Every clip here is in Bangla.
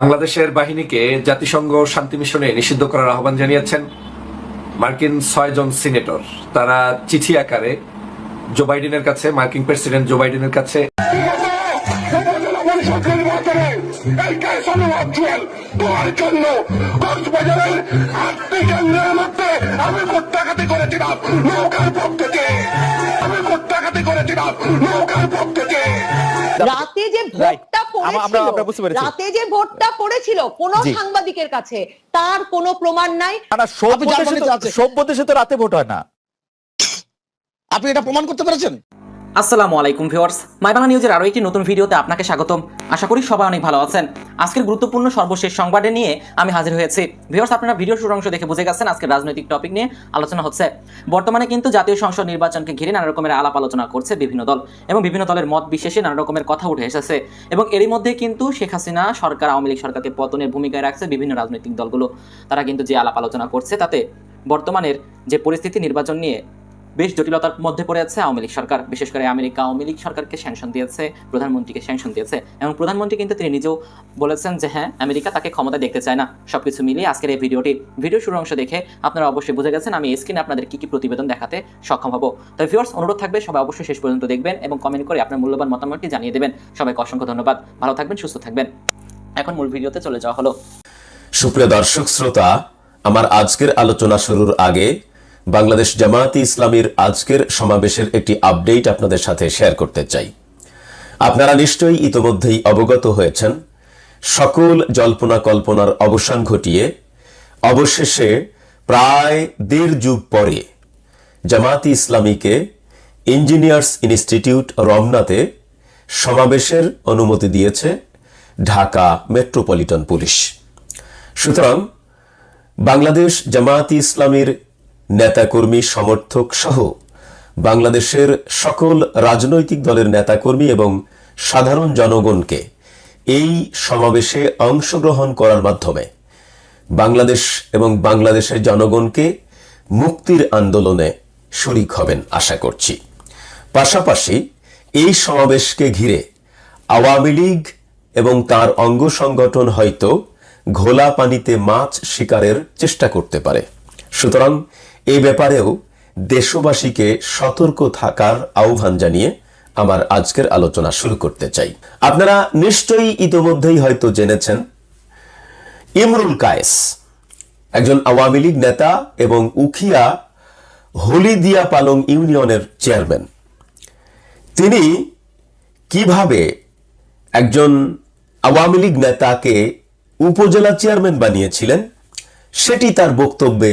বাংলাদেশের বাহিনীকে জাতিসংঘ শান্তি মিশনে নিষিদ্ধ করার আহ্বান জানিয়েছেন মার্কিন ছয়জন সিনেটর। তারা চিঠি আকারে জো বাইডেনের কাছে, মার্কিন প্রেসিডেন্ট জো বাইডেনের কাছে ভোট ভোট রাতে যে ভোটটা পড়েছিল রাতে যে ভোটটা পড়েছিল কোন সাংবাদিকের কাছে তার কোনো প্রমাণ নাই। দেশে তো রাতে ভোট হয় না। আপনি এটা প্রমাণ করতে পেরেছেন? আসসালামু আলাইকুম ভিউয়ার্স। মাই বাংলা নিউজের আরও একটি নতুন ভিডিওতে আপনাকে স্বাগতম। আশা করি সবাই অনেক ভালো আছেন। আজকের গুরুত্বপূর্ণ সর্বশেষ সংবাদে নিয়ে আমি হাজির হয়েছি। ভিউয়ার্স, আপনারা ভিডিও শুরু অংশ দেখে বুঝে গেছেন আজকের রাজনৈতিক টপিক নিয়ে আলোচনা হচ্ছে। বর্তমানে কিন্তু জাতীয় সংসদ নির্বাচনকে ঘিরে নানা রকমের আলাপ আলোচনা করছে বিভিন্ন দল এবং বিভিন্ন দলের মত বিশেষে নানা রকমের কথা উঠে এসেছে। এবং এরই মধ্যে কিন্তু শেখ হাসিনা সরকার, আওয়ামী লীগ সরকারকে পতনের ভূমিকায় রাখছে বিভিন্ন রাজনৈতিক দলগুলো। তারা কিন্তু যে আলাপ আলোচনা করছে, তাতে বর্তমানের যে পরিস্থিতি নির্বাচন নিয়ে বেশ জটিলতার মধ্যে পড়ে আছে আওয়ামী লীগ সরকার। বিশেষ করে আমেরিকা আওয়ামী লীগ সরকারকে স্যাংশন দিয়েছে, প্রধানমন্ত্রীকে স্যাংশন দিয়েছে। এবং প্রধানমন্ত্রী কিন্তু তিনি নিজেও বলেছেন যে হ্যাঁ আমেরিকা তাকে ক্ষমতা দেখতে চায় না। সবকিছু মিলিয়ে আজকের এই ভিডিওটি ভিডিও শুরু অংশ দেখে আপনারা অবশ্যই বুঝে গেছেন, আমি স্ক্রিনে আপনাদের কি কি প্রতিবেদন দেখাতে সক্ষম হব। তাই ভিউয়ার্স অনুরোধ থাকবে, সবাই অবশ্যই শেষ পর্যন্ত দেখবেন এবং কমেন্ট করে আপনার মূল্যবান মতামতটি জানিয়ে দেবেন। সবাইকে অসংখ্য ধন্যবাদ। ভালো থাকবেন, সুস্থ থাকবেন। এখন মূল ভিডিওতে চলে যাওয়া হলো। সুপ্রিয় দর্শক, শ্রোতা, আমার আজকের আলোচনা শুরুর আগে বাংলাদেশ জামায়াতে ইসলামীর আজকের সমাবেশের একটি আপডেট আপনাদের সাথে শেয়ার করতে চাই। আপনারা নিশ্চয়ই ইতোমধ্যেই অবগত হয়েছেন, সকল জল্পনা কল্পনার অবসান ঘটিয়ে অবশেষে প্রায় দেড় যুগ পরে জামায়াতে ইসলামীকে ইঞ্জিনিয়ার্স ইনস্টিটিউট রমনাতে সমাবেশের অনুমতি দিয়েছে ঢাকা মেট্রোপলিটন পুলিশ। সুতরাং বাংলাদেশ জামায়াতি ইসলামীর নেতাকর্মী, সমর্থক সহ বাংলাদেশের সকল রাজনৈতিক দলের নেতাকর্মী এবং সাধারণ জনগণকে এই সমাবেশে অংশগ্রহণ করার মাধ্যমে বাংলাদেশ এবং বাংলাদেশের জনগণকে মুক্তির আন্দোলনে শরিক হবেন আশা করছি। পাশাপাশি এই সমাবেশকে ঘিরে আওয়ামী লীগ এবং তার অঙ্গ সংগঠন হয়তো ঘোলা পানিতে মাছ শিকারের চেষ্টা করতে পারে। সুতরাং এই ব্যাপারেও দেশবাসীকে সতর্ক থাকার আহ্বান জানিয়ে আমার আজকের আলোচনা শুরু করতে চাই। আপনারা নিশ্চয়ই ইতোমধ্যেই হয়তো জেনেছেন, ইমরুল কায়েস, একজন আওয়ামী লীগ নেতা এবং উখিয়া হলিদিয়া পালং ইউনিয়নের চেয়ারম্যান। তিনি কীভাবে একজন আওয়ামী লীগ নেতাকে উপজেলা চেয়ারম্যান বানিয়েছিলেন, সেটি তার বক্তব্যে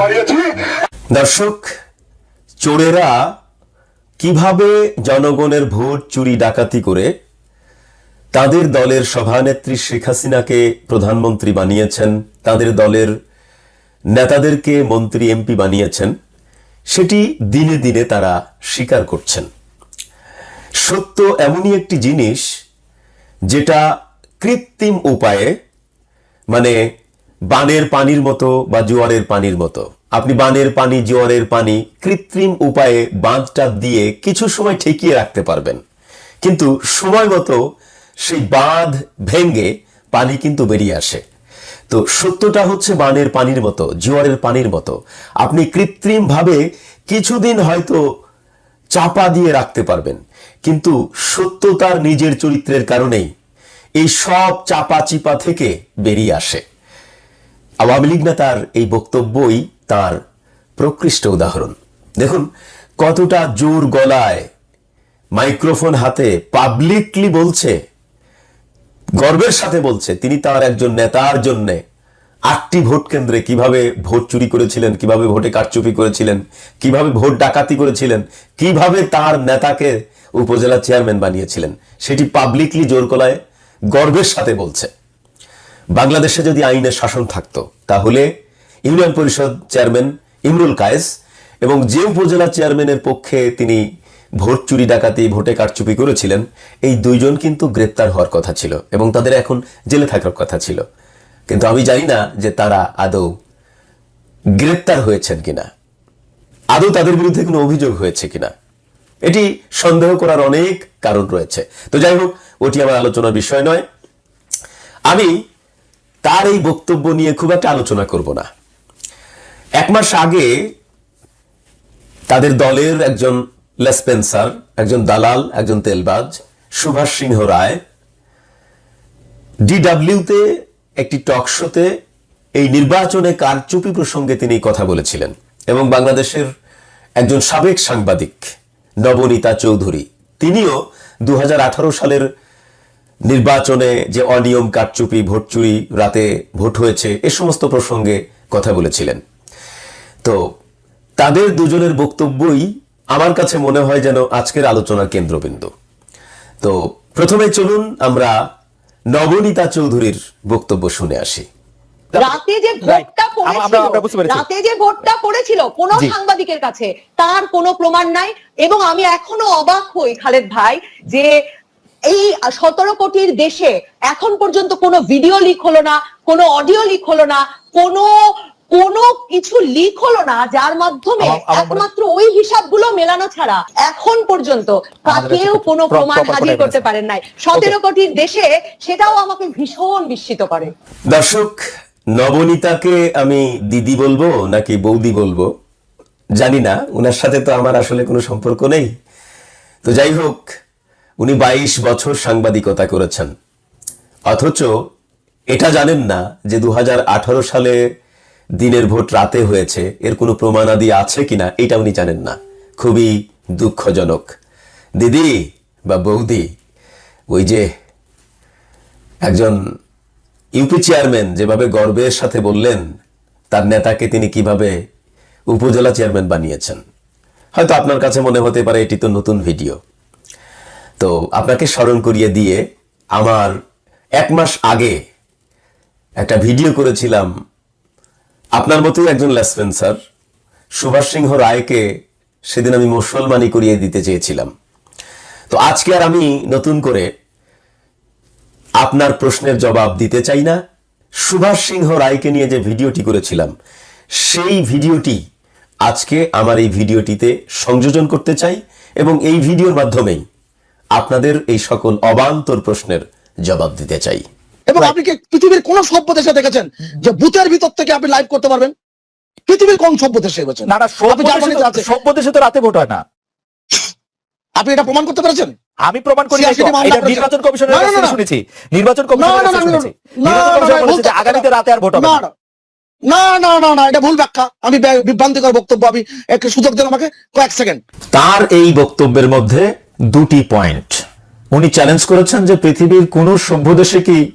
বানিয়েছি। দর্শক, চোরেরা কীভাবে জনগণের ভোট চুরি ডাকাতি করে তাদের দলের সভানেত্রী শেখ হাসিনাকে প্রধানমন্ত্রী বানিয়েছেন, তাদের দলের নেতাদেরকে মন্ত্রী এমপি বানিয়েছেন, সেটি দিনে দিনে তারা স্বীকার করছেন। সত্য এমনই একটি জিনিস যেটা কৃত্রিম উপায়ে মানে বানের পানির মতো বা জোয়ারের পানির মতো। আপনি বানের পানি, জোয়ারের পানি কৃত্রিম উপায়ে বাঁধটা দিয়ে কিছু সময় ঠেকিয়ে রাখতে পারবেন। কিন্তু সময় মতো সেই বাঁধ ভেঙ্গে পানি কিন্তু বেরিয়ে আসে। তো সত্যটা হচ্ছে বানের পানির মতো, জোয়ারের পানির মতো। আপনি কৃত্রিম ভাবে কিছুদিন হয়তো চাপা দিয়ে রাখতে পারবেন। কিন্তু সত্য তার নিজের চরিত্রের কারণেই এই সব চাপা চিপা থেকে বেরিয়ে আসে। আওয়ামী লীগ নেতার এই বক্তব্যই তার প্রকৃষ্ট উদাহরণ। দেখুন, কতটা জোর গলায় মাইক্রোফোন হাতে পাবলিকলি বলছে, গর্বের সাথে বলছে, তিনি তার একজন নেতার জন্যে আটটি ভোট কেন্দ্রে কীভাবে ভোট চুরি করেছিলেন, কীভাবে ভোটে কারচুপি করেছিলেন, কীভাবে ভোট ডাকাতি করেছিলেন, কীভাবে তার নেতাকে উপজেলা চেয়ারম্যান বানিয়েছিলেন, সেটি পাবলিকলি জোর গলায় গর্বের সাথে বলছে। বাংলাদেশে যদি আইনের শাসন থাকতো, তাহলে ইউনিয়ন পরিষদ চেয়ারম্যান ইমরুল কায়েস এবং যে উপজেলা চেয়ারম্যানের পক্ষে তিনি ভোট চুরি ডাকাতি, ভোটে কারচুপি করেছিলেন, এই দুইজন কিন্তু গ্রেপ্তার হওয়ার কথা ছিল এবং তাদের এখন জেলে থাকার কথা ছিল। কিন্তু আমি জানি না যে তারা আদৌ গ্রেপ্তার হয়েছেন কিনা। আদৌ তাদের বিরুদ্ধে কোনো অভিযোগ হয়েছে কিনা। এটি সন্দেহ করার অনেক কারণ রয়েছে। তো যাই হোক, ওটি আমার আলোচনার বিষয় নয়। আমি তার এই বক্তব্য নিয়ে খুব একটা আলোচনা করব না। এক মাস আগে তাদের দলের একজন লেসপেন্সার, একজন দালাল, একজন তেলবাজ, সুভাষ সিংহ রায় ডিডাব্লিউতে একটি টক শোতে এই নির্বাচনে কারচুপি প্রসঙ্গে তিনি কথা বলেছিলেন এবং বাংলাদেশের একজন সাবেক সাংবাদিক নবনীতা চৌধুরী, তিনিও দু হাজার আঠারো সালের নির্বাচনে যে অনিয়ম কারচুপি ভোট চুরি রাতে ভোট হয়েছে এ সমস্ত প্রসঙ্গে কথা বলেছিলেন। তো তাদের দুজনের বক্তব্যই আমার কাছে মনে হয় যেন আজকের আলোচনার কেন্দ্রবিন্দু। তো প্রথমে চলুন আমরা নবনীতা চৌধুরীর বক্তব্য শুনে আসি। রাতে যে ভোটটা পড়েছিল। রাতে যে ভোটটা পড়েছিল কোন সাংবাদিকের কাছে তার কোনো প্রমাণ নাই। এবং আমি এখনও অবাক হই খালেদ ভাই যে এই সতেরো কোটির দেশে এখন পর্যন্ত কোনো ভিডিও লিক হলো না কোনো অডিও লিক হলো না কোনো কোনো কিছু লিক হলো না যার মাধ্যমে একমাত্র ওই হিসাবগুলো মেলানো ছাড়া এখন পর্যন্ত কেউ কোনো প্রমাণ হাজির করতে পারেন নাই। সতেরো কোটির দেশে সেটাও আমাকে ভীষণ বিস্মিত করে। দর্শক নবনীতাকে আমি দিদি বলব নাকি বৌদি বলব? জানি না ওনার সাথে তো আমার আসলে কোনো সম্পর্ক নেই। তো যাই হোক উনি বাইশ বছর সাংবাদিকতা করেছেন। অথচ এটা জানেন না যে দু হাজার আঠারো সালে দিনের ভোট রাতে হয়েছে, এর কোনো প্রমাণাদি আছে কিনা, এটা উনি জানেন না। খুবই দুঃখজনক। দিদি বা বৌদি, ওই যে একজন ইউপি চেয়ারম্যান যেভাবে গর্বের সাথে বললেন, তার নেতাকে তিনি কীভাবে উপজেলা চেয়ারম্যান বানিয়েছেন। হয়তো আপনার কাছে মনে হতে পারে এটি তো নতুন ভিডিও। তো আপনাকে স্মরণ করিয়ে দিয়ে আমার এক মাস আগে একটা ভিডিও করেছিলাম। আপনার মতোই একজন লেসপেন্সার সুভাষ সিংহ রায়কে সেদিন আমি মুসলমানি করিয়ে দিতে চেয়েছিলাম। তো আজকে আর আমি নতুন করে আপনার প্রশ্নের জবাব দিতে চাই না। সুভাষ সিংহ রায়কে নিয়ে যে ভিডিওটি করেছিলাম, সেই ভিডিওটি আজকে আমার এই ভিডিওটিতে সংযোজন করতে চাই এবং এই ভিডিওর মাধ্যমেই আপনাদের এই সকল অবান্তর প্রশ্নের জবাব দিতে চাই এবং আপনি কি পৃথিবীর কোন সভ্য দেশে দেখেছেন যে বুথের ভিতর থেকে আপনি লাইভ করতে পারবেন পৃথিবীর কোন সভ্য দেশে না না সভ্য দেশে তো- রাতে ভোট হয় না আপনি এটা প্রমাণ করতে পেরেছেন আমি প্রমাণ করি এটা নির্বাচন কমিশনের না, না, কাছ। শুনেছি নির্বাচন কমিশনের কাছ শুনেছি আগামীতে রাতে আর ভোট হবে না না না না না না না এটা ভুল ব্যাখ্যা আমি বিভ্রান্তিকর বক্তব্য আমি একটু সুযোগ দেন আমাকে কয়েক সেকেন্ড তার এই বক্তব্যের মধ্যে দুটি পয়েন্ট উনি চ্যালেঞ্জ করেছেন যে পৃথিবীর কোন সভ্য দেশে কি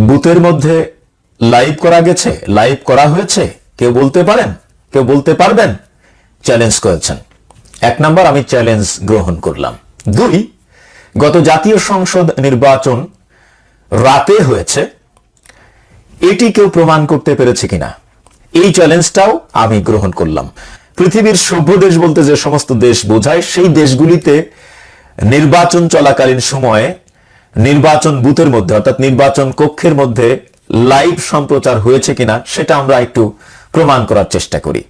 বুথের মধ্যে লাইভ করা গেছে লাইভ করা হয়েছে? কেউ বলতে পারেন? কেউ বলতে পারবেন? চ্যালেঞ্জ করেছেন। এক নাম্বার আমি চ্যালেঞ্জ গ্রহণ করলাম। দুই, গত জাতীয় সংসদ নির্বাচন রাতে হয়েছে। এটি কেউ প্রমাণ করতে পেরেছে কিনা? এই চ্যালেঞ্জটাও আমি গ্রহণ করলাম। পৃথিবীর সভ্য দেশ বলতে যে সমস্ত দেশ বোঝায়, সেই দেশগুলিতে নির্বাচন চলাকালীন সময়ে নির্বাচন বুথের মধ্যে, অর্থাৎ নির্বাচন কক্ষের মধ্যে লাইভ সম্প্রচার হয়েছে কিনা সেটা আমরা একটু প্রমাণ করার চেষ্টা করি।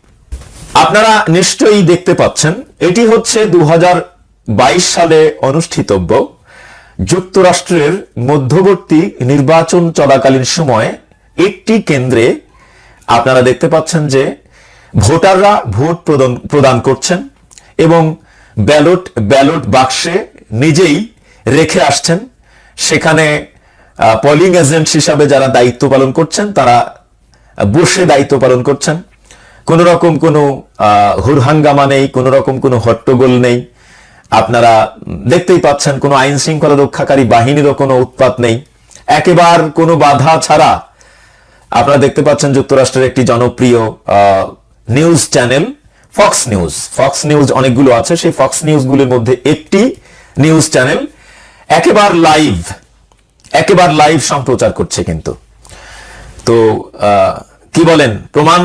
আপনারা নিশ্চয়ই দেখতে পাচ্ছেন, এটি হচ্ছে দু হাজার বাইশ সালে অনুষ্ঠিতব্য। যুক্তরাষ্ট্রের মধ্যবর্তী নির্বাচন চলাকালীন সময়ে একটি কেন্দ্রে আপনারা দেখতে পাচ্ছেন যে ভোটাররা ভোট প্রদান প্রদান করছেন এবং ব্যালট ব্যালট বাক্সে নিজেই রেখে আসছেন। সেখানে পলিং এজেন্ট হিসাবে যারা দায়িত্ব পালন করছেন, তারা বসে দায়িত্ব পালন করছেন। কোন রকম কোনো হুরহাঙ্গামা নেই, কোন রকম কোনো হট্টগোল নেই। আপনারা দেখতেই পাচ্ছেন, কোনো আইন শৃঙ্খলা রক্ষাকারী বাহিনীরও কোনো উৎপাত নেই। একেবার কোনো বাধা ছাড়া আপনারা দেখতে পাচ্ছেন যুক্তরাষ্ট্রের একটি জনপ্রিয় news channel Fox News Fox News অনেকগুলো আছে, সেই ফক্স নিউজগুলির মধ্যে একটি নিউজ চ্যানেল একেবার লাইভ একেবার লাইভ সম্প্রচার করছে কিন্তু। তো কি বলেন? প্রমাণ